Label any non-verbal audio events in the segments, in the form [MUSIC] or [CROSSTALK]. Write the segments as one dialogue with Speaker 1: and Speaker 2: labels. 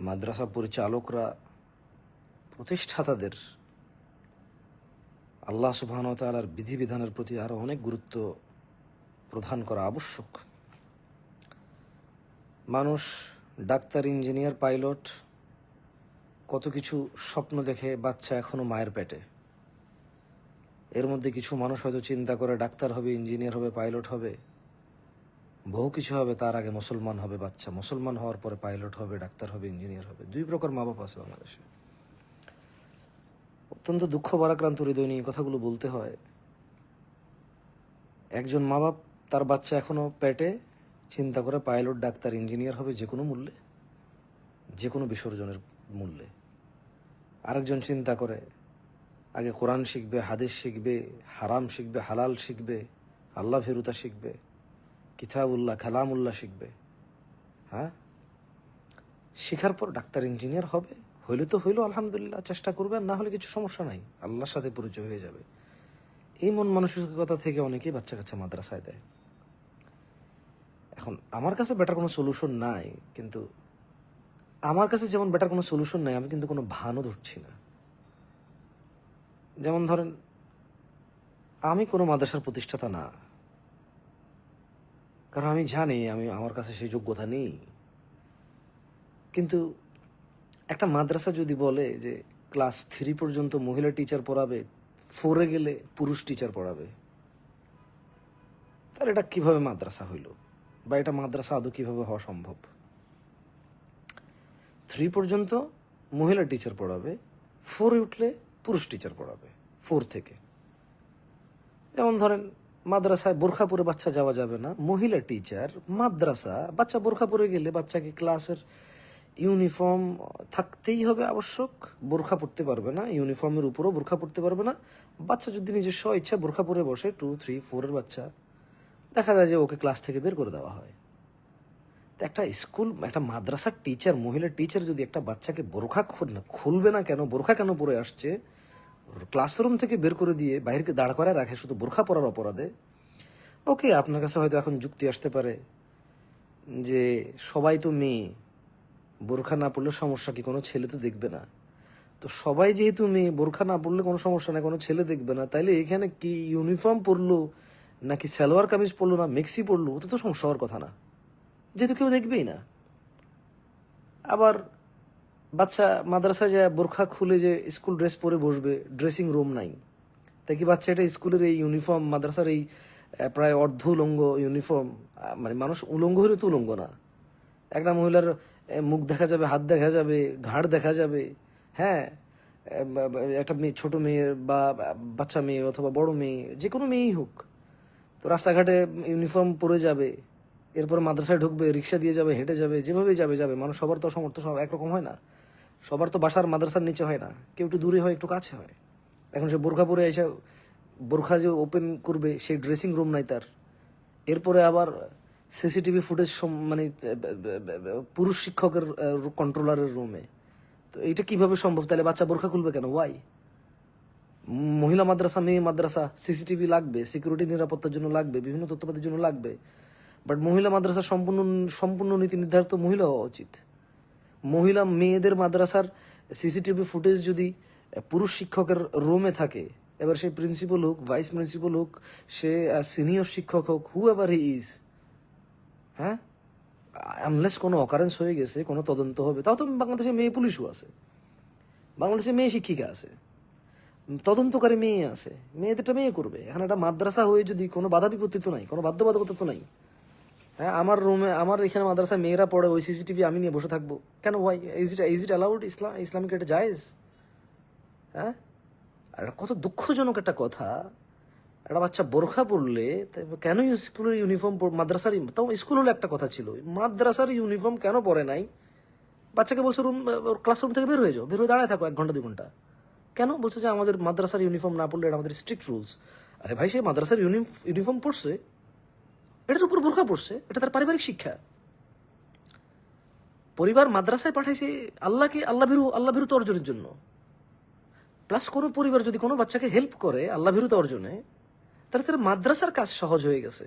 Speaker 1: মাদ্রাসা পরিচালকরা প্রতিষ্ঠাতাদের আল্লাহ সুবহান তালার বিধিবিধানের প্রতি আরও অনেক গুরুত্ব প্রদান করা আবশ্যক। মানুষ, ডাক্তার, ইঞ্জিনিয়ার, পাইলট, কত কিছু স্বপ্ন দেখে বাচ্চা এখনও মায়ের পেটে। এর মধ্যে কিছু মানুষ হয়তো চিন্তা করে ডাক্তার হবে, ইঞ্জিনিয়ার হবে, পাইলট হবে। বহু কিছু হবে, তার আগে মুসলমান হবে বাচ্চা। মুসলমান হওয়ার পরে পাইলট হবে, ডাক্তার হবে, ইঞ্জিনিয়ার হবে। দুই প্রকার মা বাপ আছে বাংলাদেশে। অত্যন্ত দুঃখ বারাক্রান্ত হৃদয় নিয়ে কথাগুলো বলতে হয়। একজন মা বাপ তার বাচ্চা এখনও পেটে, চিন্তা করে পাইলট, ডাক্তার, ইঞ্জিনিয়ার হবে যে কোনো মূল্যে, যে কোনো বিসর্জনের মূল্যে। আরেকজন চিন্তা করে, আগে কোরআন শিখবে, হাদিস শিখবে, হারাম শিখবে, হালাল শিখবে, আল্লাহ ভেরুতা শিখবে। কিতাবুল্লাহ, কালামুল্লাহ শিখবে। হ্যাঁ? শেখার পর ডাক্তার, ইঞ্জিনিয়ার হবে। হইলে তো হইল, আলহামদুলিল্লাহ, চেষ্টা করবে না হলে কিছু সমস্যা নাই। আল্লাহর সাথে পরিচয় হয়ে যাবে। এই মন মানসিকতা থেকে অনেকেই বাচ্চা কাচ্চা মাদ্রাসায় দেয়। এখন, আমার কাছে বেটার কোনো সলিউশন নাই, কিন্তু আমার কাছে যেমন বেটার কোনো সলিউশন নাই, আমি কিন্তু কোনো ভানও ধরছি না। যেমন ধরেন, আমি কোনো মাদ্রাসার প্রতিষ্ঠাতা না। কারণ আমি জানি আমি, আমার কাছে সেই যোগ্যতা নেই। কিন্তু একটা মাদ্রাসা যদি বলে যে ক্লাস থ্রি পর্যন্ত মহিলা টিচার পড়াবে ফোরে গেলে পুরুষ টিচার পড়াবে, তাহলে এটা কীভাবে মাদ্রাসা হইল? বা এটা মাদ্রাসা আদৌ কীভাবে হওয়া সম্ভব? থ্রি পর্যন্ত মহিলা টিচার পড়াবে ফোরে উঠলে পুরুষ টিচার পড়াবে ফোর থেকে। যেমন ধরেন মাদ্রাসায় বোরখা পরে বাচ্চা যাওয়া যাবে না। মহিলা টিচার মাদ্রাসা, বাচ্চা বোরখা পরে গেলে বাচ্চাকে ক্লাসের ইউনিফর্ম থাকতেই হবে আবশ্যক। বোরখা পড়তে পারবে না ইউনিফর্মের উপরও বোরখা পড়তে পারবে না। বাচ্চা যদি নিজের স্ব ইচ্ছা বোরখা পরে বসে টু থ্রি ফোরের বাচ্চা, দেখা যায় যে ওকে ক্লাস থেকে বের করে দেওয়া হয়। তো একটা স্কুল একটা মাদ্রাসার টিচার মহিলা টিচার যদি একটা বাচ্চাকে বোরখা খুল- খুলবে না কেন, বোরখা কেন পরে আসছে? ক্লাসরুম থেকে বের করে দিয়ে বাইরেকে দাঁড় করায় রাখে, শুধু বোরখা পরার অপরাধে। ওকে, আপনার কাছে হয়তো এখন যুক্তি আসতে পারে যে সবাই তো মেয়ে। বোরখা না পড়লে সমস্যা কি? কোনো ছেলে তো দেখবে না। তো সবাই যেহেতু মেয়ে, বোরখা না পড়লে কোনো সমস্যা না কোনো ছেলে দেখবে না। তাইলে এখানে কি ইউনিফর্ম পরলো, নাকি সালোয়ার কামিজ পরলো, না মেক্সি পরলো? ওটা তো সমস্যা হওয়ার কথা না। যেহেতু কেউ দেখবেই না। আবার বাচ্চা মাদ্রাসায় যায়, বোরখা খুলে যে স্কুল ড্রেস পরে বসবে ড্রেসিং রুম নাই। তাই কি বাচ্চা এটা স্কুলের এই ইউনিফর্ম মাদ্রাসার এই প্রায় অর্ধ উলঙ্গ ইউনিফর্ম মানে মানুষ উলঙ্গ হলে তো উলঙ্গ না। একটা মহিলার মুখ দেখা যাবে, হাত দেখা যাবে, ঘাড় দেখা যাবে হ্যাঁ? একটা মেয়ে, ছোট মেয়ের বা বাচ্চা মেয়ে অথবা বড় মেয়ে যে কোনো মেয়েই হোক। তো রাস্তাঘাটে ইউনিফর্ম পরে যাবে এরপর মাদ্রাসায় ঢুকবে, রিক্সা দিয়ে যাবে, হেঁটে যাবে যেভাবে যাবে যাবে। মানুষ সবার তো সমর্থ সব একরকম হয় না। সবার তো বাসার মাদ্রাসার নিচে হয় না। কেউ একটু দূরে হয়, একটু কাছে হয়। এখন সে বোরখা পরে এসে বোরখা যে ওপেন করবে, সেই ড্রেসিং রুম নাই তার। এরপরে আবার সিসিটিভি ফুটেজ মানে পুরুষ শিক্ষকের কন্ট্রোলারের রুমে তো এইটা কীভাবে সম্ভব? তাহলে বাচ্চা বোরখা খুলবে কেন? ওয়াই মহিলা মাদ্রাসা, মেয়ে মাদ্রাসা সিসিটিভি লাগবে সিকিউরিটি নিরাপত্তার জন্য লাগবে, বিভিন্ন তথ্যপাতির জন্য লাগবে। বাট মহিলা মাদ্রাসা সম্পূর্ণ সম্পূর্ণ নীতি নির্ধারিত মহিলা হওয়া উচিত। মহিলা মেয়েদের মাদ্রাসার সিসিটিভি ফুটেজ যদি পুরুষ শিক্ষকের রুমে থাকে, এবার সে প্রিন্সিপাল হোক ভাইস প্রিন্সিপাল হোক, সে সিনিয়র শিক্ষক হোক হু এভার হি ইজ হ্যাঁ? আনলেস কোনো অকারেন্স হয়ে গেছে, কোনো তদন্ত হবে, তাও তো বাংলাদেশে মেয়ে পুলিশও আছে। বাংলাদেশে মেয়ে শিক্ষিকা আছে। তদন্তকারী মেয়ে আছে। মেয়েদেরটা মেয়ে করবে। এখানে একটা মাদ্রাসা হয়ে যদি কোনো বাধা বিপত্তি তো নাই, কোনো বাধ্যবাধকতা তো নাই। হ্যাঁ আমার রুমে আমার এখানে মাদ্রাসায় মেয়েরা পড়ে, ওই সিসিটিভি আমি নিয়ে বসে থাকব। কেন ভাই? Is it is it allowed Islam Islamic এটা জায়েজ? হ্যাঁ? আর কত দুঃখজনক একটা কথা। একটা বাচ্চা বোরখা পড়লে কেন স্কুলের ইউনিফর্ম মাদ্রাসার তাও স্কুল হলে একটা কথা ছিল। মাদ্রাসার ইউনিফর্ম কেন পরে নাই? বাচ্চাকে বলছে রুম ক্লাসরুম থেকে বের হয়ে যাও, বের হয়ে দাঁড়ায় থাকো এক ঘণ্টা দু ঘণ্টা। কেন? বলছে যে আমাদের মাদ্রাসার ইউনিফর্ম না পড়লে এটা আমাদের স্ট্রিক্ট রুলস আরে ভাই, সে মাদ্রাসার ইউনিফর্ম পড়ছে এটার উপর বোরখা পড়ছে, এটা তার পারিবারিক শিক্ষা। পরিবার মাদ্রাসায় পাঠাইছে আল্লাহকে আল্লাহ ভীরু আল্লাহ অর্জনের জন্য। প্লাস কোনো পরিবার যদি কোনো বাচ্চাকে হেল্প করে আল্লাহ ভীরুতা অর্জনে, তাহলে তার মাদ্রাসার কাজ সহজ হয়ে গেছে।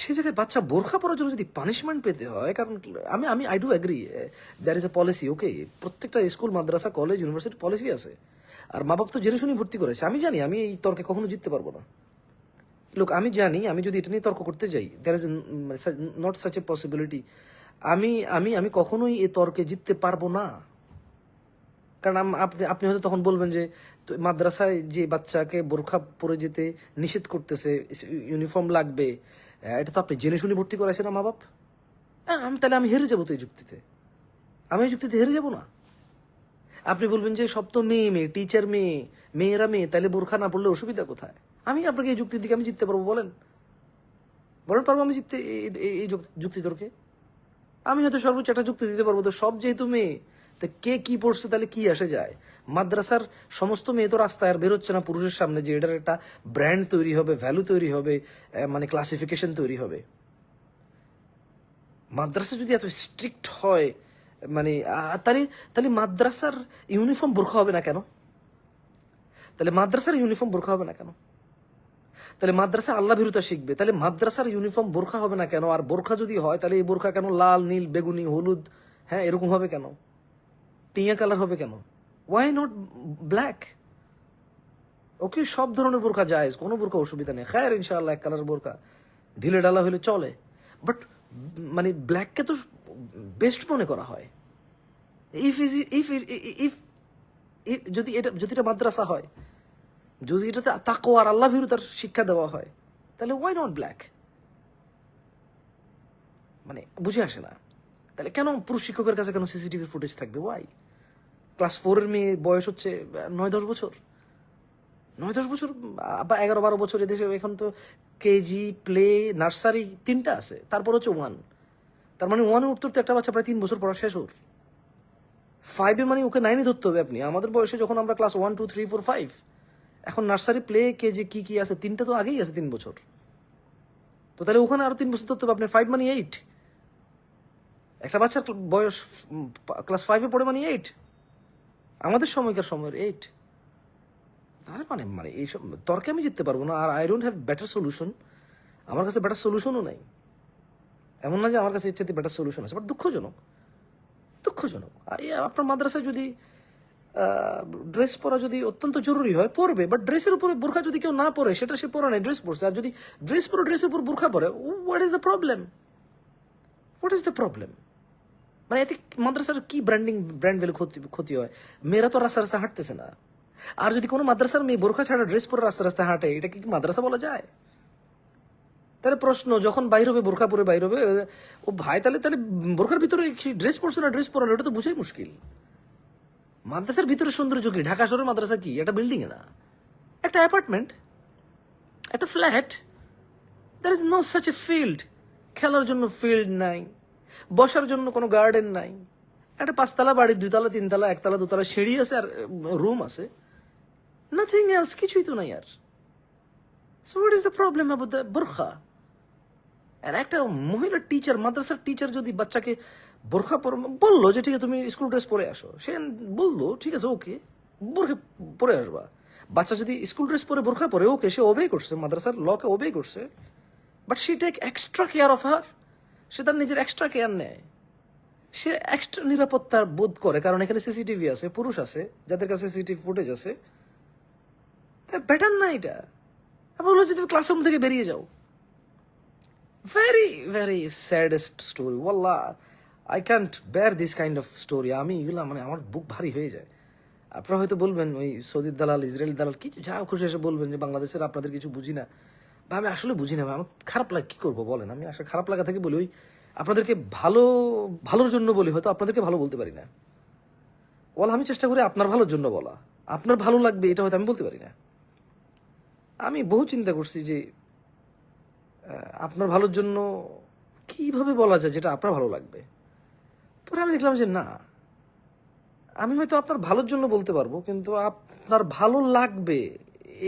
Speaker 1: সে জায়গায় বাচ্চা বোরখা পরার জন্য যদি পানিশমেন্ট পেতে হয়, কারণ আমি আমি I do agree there is a policy okay প্রত্যেকটা স্কুল মাদ্রাসা কলেজ ইউনিভার্সিটি পলিসি আছে। আর মা বাপ তো জেনে শুনি ভর্তি করেছে। আমি জানি, আমি এই তর্কে কখনো জিততে পারব না। লোক আমি জানি আমি যদি এটা নিয়ে তর্ক করতে যাই there is not such a possibility আমি আমি আমি কখনোই এ তর্কে জিততে পারব না। কারণ আপনি আপনি হয়তো তখন বলবেন যে মাদ্রাসায় যে বাচ্চাকে বোরখা পরে যেতে নিষেধ করতেছে ইউনিফর্ম লাগবে এটা তো আপনি জেনে শুনে ভর্তি করাইছেন মা বাপ। হ্যাঁ, আমি তাহলে আমি হেরে যাব তো এই যুক্তিতে। আমি এই যুক্তিতে হেরে যাব না। আপনি বলবেন যে সব তো মেয়ে মেয়ে টিচার মেয়ে, মেয়েরা মেয়ে, তাহলে বোরখা না পড়লে অসুবিধা কোথায়? আমি আপনাকে এই যুক্তির দিকে আমি জিততে পারব, বলেন। বলেন, পারব আমি জিততে, এই- যুক্তি তর্কে আমি হয়তো সর্বোচ্চ একটা যুক্তি দিতে পারব, তো সব যেহেতু মেয়ে, তা কে কি পড়ছে তাহলে কি আসে যায়? মাদ্রাসার সমস্ত মেয়ে তো রাস্তায় আর বেরোচ্ছে না পুরুষের সামনে, যে এটার একটা ব্র্যান্ড তৈরি হবে ভ্যালু তৈরি হবে মানে ক্লাসিফিকেশন তৈরি হবে। মাদ্রাসা যদি এত স্ট্রিক্ট হয় মানে তাহলে তাহলে মাদ্রাসার ইউনিফর্ম বোরখা হবে না কেন? তাহলে মাদ্রাসার ইউনিফর্ম বোরখা হবে না কেন? তাহলে মাদ্রাসা আল্লাহ ভীরুতা শিখবে। তাহলে মাদ্রাসার ইউনিফর্ম বোরখা হবে না কেন? আর বোরখা যদি হয়, তাহলে এই বোরখা কেন লাল, নীল, বেগুনি, হলুদ হ্যাঁ এরকম হবে কেন? টিয়া কালার হবে কেন? ওয়াই নট ব্ল্যাক ওকে সব ধরনের বোরখা জায়েজ, কোনো বোরখা অসুবিধা নেই। খায়ের, ইনশাআল্লাহ, এক কালার বোরখা। ঢিলে ডালা হলে চলে। বাট মানে ব্ল্যাককে তো বেস্ট মনে করা হয়। ইফ ইজ ইফ ইফ যদি এটা যদি এটা মাদ্রাসা হয়, যদি এটাতে তাকো আর আল্লাহ ভীরুতার শিক্ষা দেওয়া হয়, তাহলে ওয়াই নট ব্ল্যাক মানে বুঝে আসে না। তাহলে কেন পুরুষ শিক্ষকের কাছে কেন সিসিটিভি ফুটেজ থাকবে? ওয়াই ক্লাস ফোরের মেয়ে বয়স হচ্ছে নয় দশ বছর। নয় দশ বছর বা এগারো বারো বছর, এদেশে এখন তো কেজি প্লে নার্সারি তিনটা আছে, তারপর হচ্ছে ওয়ান তার মানে ওয়ানে উঠতে উঠতে একটা বাচ্চা প্রায় তিন বছর পড়া শেষ ওর। ফাইভে মানে ওকে নাইনে ধরতে হবে আপনি। আমাদের বয়সে যখন আমরা class one two three four five এখন নার্সারি প্লে কে যে কি কি আছে, তিনটা তো আগেই আছে তিন বছর। তো তাহলে ওখানে আরও তিন বছর ধরতে হবে। আপনার ফাইভ মানে এইট একটা বাচ্চার বয়স ক্লাস ফাইভে পড়ে মানে এইট আমাদের সময়কার সময়ের এইট তাহলে মানে মানে এইসব, তর্কে আমি জিততে পারব না। আর I don't have better solution আমার কাছে বেটার সলিউশনও নাই। এমন না যে আমার কাছে ইচ্ছাতে বেটার সলিউশন আছে বাট দুঃখজনক। দুঃখজনক। আপনার মাদ্রাসায় যদি ড্রেস পরা যদি অত্যন্ত জরুরি হয়, পরবে বাট ড্রেসের উপরে বোরখা যদি কেউ না পরে, সেটা সে পরে নাই ড্রেস পরছে। আর যদি ড্রেস পরে ড্রেসের উপর বোরখা পরে what is the problem what is the problem মানে এতে মাদ্রাসার কি ব্র্যান্ডিং ব্র্যান্ড ভ্যালু ক্ষতি ক্ষতি হয়? মেয়েরা তো রাস্তা রাস্তা হাঁটতেছে না। আর যদি কোনো মাদ্রাসার মেয়ে বোরখা ছাড়া ড্রেস পরে রাস্তা রাস্তা হাঁটে, এটা কি মাদ্রাসা বলা যায়? তাহলে প্রশ্ন, যখন বাইর হবে, বোরখা পরে বাইর হবে, ও ভাই, তাহলে তাহলে বোরখার ভিতরে ড্রেস পরছে না ড্রেস পরানো এটা তো বুঝাই মুশকিল। মাদ্রাসার ভিতরে সৌন্দর্য কি? ঢাকা শহরের মাদ্রাসা কি? একটা বিল্ডিং না? একটা অ্যাপার্টমেন্ট একটা flat there is no such a field খেলার জন্য ফিল্ড নাই। বসার জন্য কোনো গার্ডেন নাই। একটা পাঁচতলা বাড়ি দুইতলা তিনতলা, একতলা, দুতলা সিঁড়ি আছে আর রুম আছে। নাথিং এলস কিছুই তো নাই আর। So what is the problem about the burqa? আর একটা মহিলা টিচার মাদ্রাসার টিচার যদি বাচ্চাকে বোরখা পর বলল যে, ঠিক আছে, তুমি স্কুল ড্রেস পরে আসো। সে বলল, ঠিক আছে ওকে বোরখা পরে আসবা। বাচ্চা যদি স্কুল ড্রেস পরে বোরখা পরে ওকে সে ওবে করছে, মাদ্রাসার লকে ওবে করছে। But say take extra care of her সে তার নিজের এক্সট্রা কেয়ার নেয়। সে এক্সট্রা নিরাপত্তা বোধ করে, কারণ এখানে সিসিটিভি আছে, পুরুষ আছে, যাদের কাছে সিসিটিভি ফুটেজ আছে। বেটার না এটা। বলল যে, তুমি ক্লাসরুম থেকে বেরিয়ে যাও। Very very saddest story wallah I can't bear this kind of story আমি এগুলো মানে আমার বুক ভারী হয়ে যায়। আপনারা হয়তো বলবেন, ওই সৌদির দালাল ইসরায়েল দালাল কিছু যা খুশি এসে বলবেন যে বাংলাদেশের আপনাদের কিছু বুঝি না। বা আমি আসলে বুঝি না আমার খারাপ লাগে, কী করব বলেন? আমি আসলে খারাপ লাগা থেকে বলি, ওই আপনাদেরকে ভালো, ভালোর জন্য বলি, হয়তো আপনাদেরকে ভালো বলতে পারি না। ওয়াল, আমি চেষ্টা করি আপনার ভালোর জন্য বলা। আপনার ভালো লাগবে, এটা হয়তো আমি বলতে পারি না। আমি বহু চিন্তা করছি যে আপনার ভালোর জন্য কীভাবে বলা যায় যেটা আপনার ভালো লাগবে? পরে আমি দেখলাম যে না, আমি হয়তো আপনার ভালোর জন্য বলতে পারব, কিন্তু আপনার ভালো লাগবে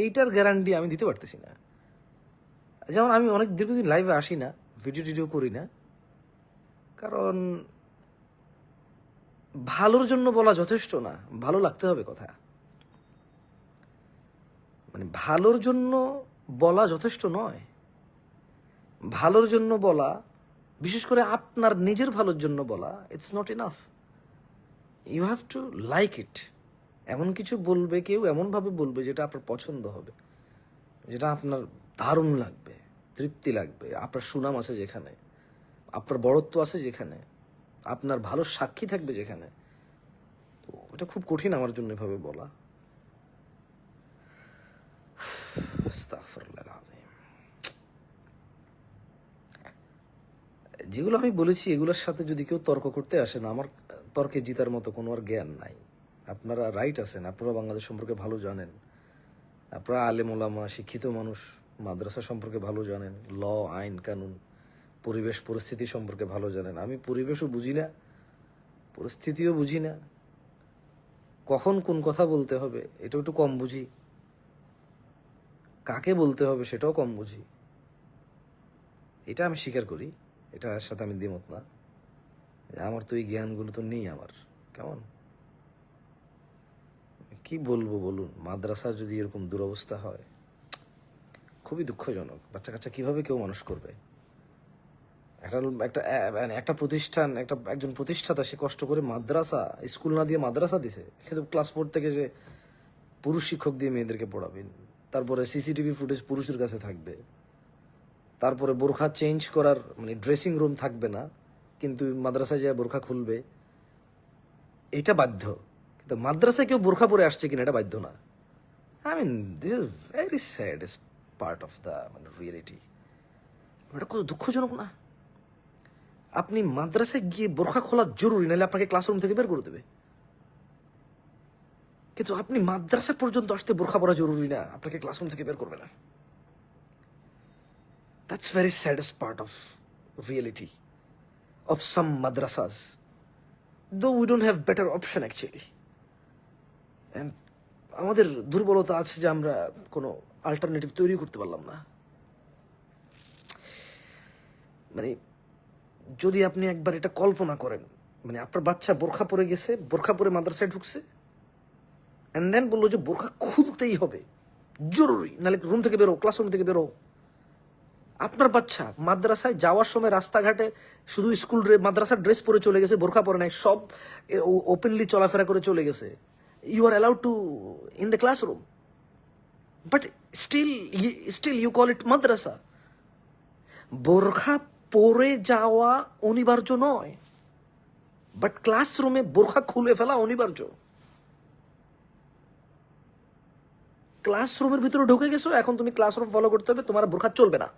Speaker 1: এইটার গ্যারান্টি আমি দিতে পারতেছি না। যেমন আমি অনেক দীর্ঘদিন লাইভে আসি না ভিডিও টিডিও করি না, কারণ ভালোর জন্য বলা যথেষ্ট না, ভালো লাগতে হবে কথা। মানে ভালোর জন্য বলা যথেষ্ট নয়। ভালোর জন্য বলা, বিশেষ করে আপনার নিজের ভালোর জন্য বলা it's not enough you have to like it এমন কিছু বলবে কেউ, এমনভাবে বলবে যেটা আপনার পছন্দ হবে, যেটা আপনার দারুণ লাগবে, তৃপ্তি লাগবে, আপনার সুনাম আছে যেখানে, আপনার বড়ত্ব আছে যেখানে, আপনার ভালো সাক্ষী থাকবে যেখানে। তো এটা খুব কঠিন আমার জন্য এভাবে বলা। [SIGHS] যেগুলো আমি বলেছি, এগুলোর সাথে যদি কেউ তর্ক করতে আসে না, আমার তর্কে জিতার মতো কোনো আর জ্ঞান নাই। আপনারা রাইট আছেন, আপনারা বাংলাদেশ সম্পর্কে ভালো জানেন। আপনারা আলেম ওলামা, শিক্ষিত মানুষ, মাদ্রাসা সম্পর্কে ভালো জানেন। ল, আইন, কানুন, পরিবেশ, পরিস্থিতি সম্পর্কে ভালো জানেন। আমি পরিবেশও বুঝি না, পরিস্থিতিও বুঝি না। কখন কোন কথা বলতে হবে, এটাও একটু কম বুঝি। কাকে বলতে হবে সেটাও কম বুঝি। এটা আমি স্বীকার করি। এটার সাথে আমি দ্বিমত না। আমার তো এই জ্ঞানগুলো তো নেই আমার। কেমন? কি বলব বলুন মাদ্রাসা যদি এরকম দুরবস্থা হয়, খুবই দুঃখজনক। বাচ্চা কাচ্চা কীভাবে কেউ মানুষ করবে? একটা একটা মানে একটা প্রতিষ্ঠান, একটা, একজন প্রতিষ্ঠাতা সে কষ্ট করে মাদ্রাসা, স্কুল না দিয়ে মাদ্রাসা দিছে। কিন্তু ক্লাস ফোর থেকে যে পুরুষ শিক্ষক দিয়ে মেয়েদেরকে পড়াবেন তারপরে সিসিটিভি ফুটেজ পুরুষের কাছে থাকবে। তারপরে বোরখা চেঞ্জ করার মানে ড্রেসিং রুম থাকবে না, কিন্তু মাদ্রাসায় যায় বোরখা খুলবে। এটা বাধ্য। কিন্তু মাদ্রাসায় কেউ বোরখা পরে আসছে কিনা এটা বাধ্য না। I mean this is very saddest part of the মানে রিয়েলিটি এটা কত দুঃখজনক না? আপনি মাদ্রাসায় গিয়ে বোরখা খোলা জরুরি, নাহলে আপনাকে ক্লাসরুম থেকে বের করে দেবে। কিন্তু আপনি মাদ্রাসা পর্যন্ত আসতে বোরখা পরা জরুরি না, আপনাকে ক্লাসরুম থেকে বের করবে না। That's very saddest part of reality of some madrasas though we don't have better option actually and আমাদের দুর্বলতা আছে যে আমরা কোনো আলটারনেটিভ তৈরি করতে পারলাম না। মানে যদি আপনি একবার এটা কল্পনা করেন মানে আপনার বাচ্চা বোরখা পরে গেছে, বোরখা পরে মাদ্রাসায় ঢুকছে অ্যান্ড দেন বলল যে বোরখা খুলতেই হবে, জরুরি, নাহলে রুম থেকে বেরো ক্লাসরুম থেকে বেরো। আপনার বাচ্চা মাদ্রাসায় যাওয়ার সময় রাস্তাঘাটে শুধু স্কুল মাদ্রাসার ড্রেস পরে চলে গেছে, বোরখা পরে নাই, সব ওপেনলি চলাফেরা করে চলে গেছে। You are allowed to in the classroom but still still you call it madrasa বোরখা পরে যাওয়া অনিবার্য নয় বাট ক্লাসরুমে বোরখা খুলে ফেলা অনিবার্য। ক্লাসরুমের ভিতরে ঢুকে গেছো, এখন তুমি ক্লাসরুম ফলো করতে হবে, তোমার বোরখা চলবে না।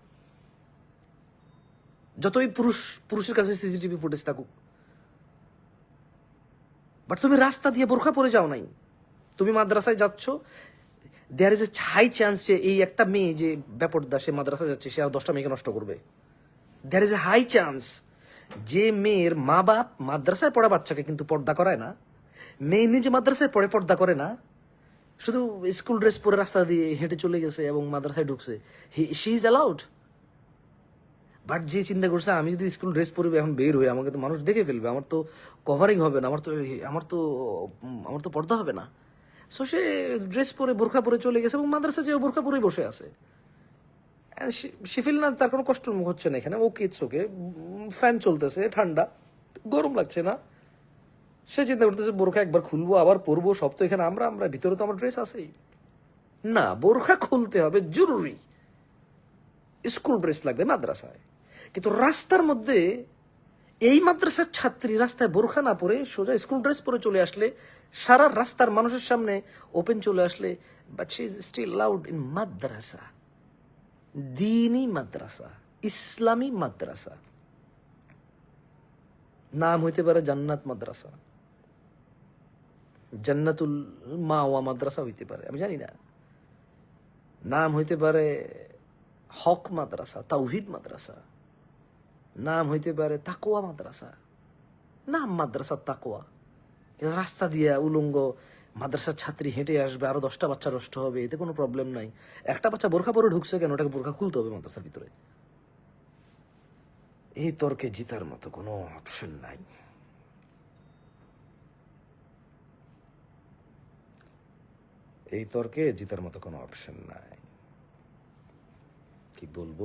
Speaker 1: যতই পুরুষ পুরুষের কাছে সিসিটিভি ফুটেজ থাকুক। বাট তুমি রাস্তা দিয়ে বোরখা পরে যাও নাই। তুমি মাদ্রাসায় যাচ্ছ there is a high chance যে এই একটা মেয়ে যে ব্যাপারদা সে মাদ্রাসায় যাচ্ছে, সে আর দশটা মেয়েকে নষ্ট করবে। There is a high chance যে মেয়ের মা বাপ মাদ্রাসায় পড়া বাচ্চাকে কিন্তু পর্দা করায় না। মেয়ে নিজে মাদ্রাসায় পড়ে, পর্দা করে না। শুধু স্কুল ড্রেস পরে রাস্তা দিয়ে হেঁটে চলে গেছে এবং মাদ্রাসায় ঢুকছে। He she is allowed but যে চিন্তা করছে, আমি যদি স্কুল ড্রেস পরে এখন বের হই আমাকে তো মানুষ দেখে ফেলবে, আমার তো কভারিং হবে না, আমার তো আমার তো আমার তো পর্দা হবে না। সো সে ড্রেস পরে, বোরখা পরে চলে গেছে এবং মাদ্রাসা যে বোরখা পরেই বসে আছে। She না, তার কোনো কষ্ট হচ্ছে না এখানে। ওকে ইটস ওকে ফ্যান চলতেছে, ঠান্ডা। গরম লাগছে না। সে চিন্তা করতেছে, বোরখা একবার খুলবো, আবার পরবো, সব তো এখানে আমরা আমরা, ভিতরে তো আমার ড্রেস আছেই। না, বোরখা খুলতে হবে, জরুরি। স্কুল ড্রেস লাগবে মাদ্রাসায়। কিন্তু রাস্তার মধ্যে এই মাদ্রাসার ছাত্রী রাস্তায় বোরখা না পরে সোজা স্কুল ড্রেস পরে চলে আসলে, সারা রাস্তার মানুষের সামনে ওপেন চলে আসলে but she is still allowed in madrasa. দিনী মাদ্রাসা, ইসলামী মাদ্রাসা। নাম হইতে পারে জান্নাত মাদ্রাসা। জান্নাতুল মাওয়া মাদ্রাসা হইতে পারে, আমি জানি না। নাম হইতে পারে হক মাদ্রাসা, তাওহিদ মাদ্রাসা। নাম হইতে পারে তাকোয়া মাদ্রাসা। নাম মাদ্রাসা তাকোয়া রাস্তা দিয়া উলঙ্গ মাদ্রাসার ছাত্রী হেঁটে আসবে, আরও দশটা বাচ্চা নষ্ট হবে, এতে কোনো প্রবলেম নাই। একটা বাচ্চা বোরখা পরে ঢুকছে কেন? ওটাকে বোরখা খুলতে হবে মাদ্রাসার ভিতরে। এই তর্কে জিতার মতো কোনো অপশন নাই। এই তর্কে জিতার মতো কোনো অপশন নাই। কি বলব?